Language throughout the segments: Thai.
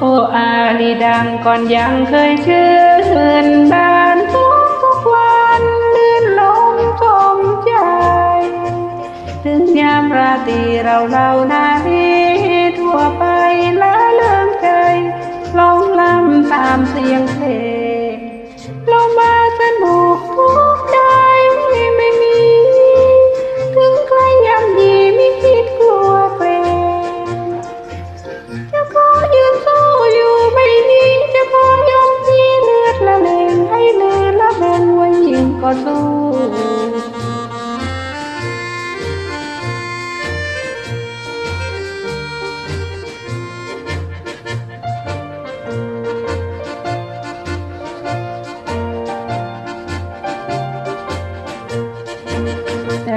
โออาลีดังก่อนยังเคยชื่นบานทุกทุกวันลื่นลมชมใจ ถึงยามราตรีเราเรานาทีทั่วไป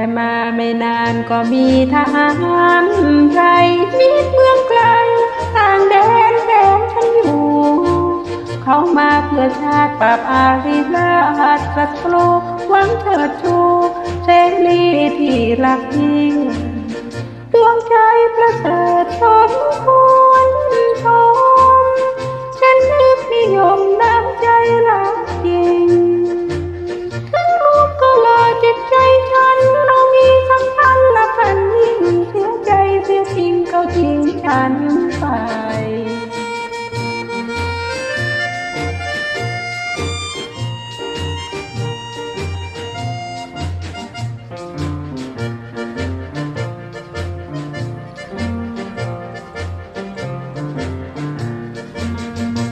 แต่มาไม่นานก็มีทหารไทยมิดเมืองไกลต่างแดนแดนฉันอยู่ เขามาเพื่อชาติปราบอาริราชศัตรูหวังเถิดชูเสรีที่รักยิ่งดวงใจประเสริฐสมควรชมฉันนึกนิยมน้ำใจรักจริง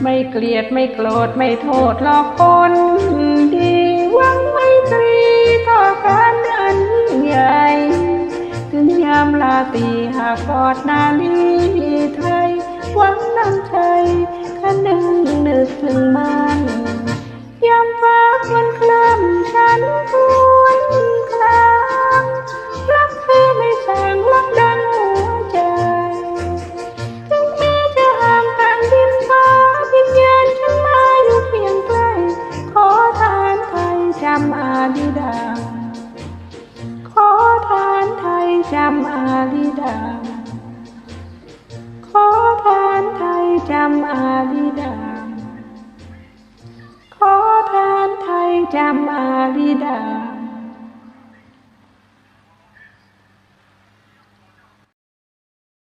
ไม่เกลียดไม่โกรธไม่โทษหลอกคนดีหวังไม่ตรีต่อการอันใหญ่ ถึงยามลาตีหากกอดนาลีไทย หวังน้ำใจคันหนึ่งนึกถึงมันยามฟ้ามันคล้ำฉันครวนคลางรักเธอไม่แสงรักดังหัวใจ ถึงแม้จะห่างกันดินฟ้าวิญญาณฉันมาอยู่เพียงใกล้ขอทานไทยจำอาลิดาขอทานไทยจำอาลิดาานไทยจำอาลิดา ขอทานไทยจำอาลิดา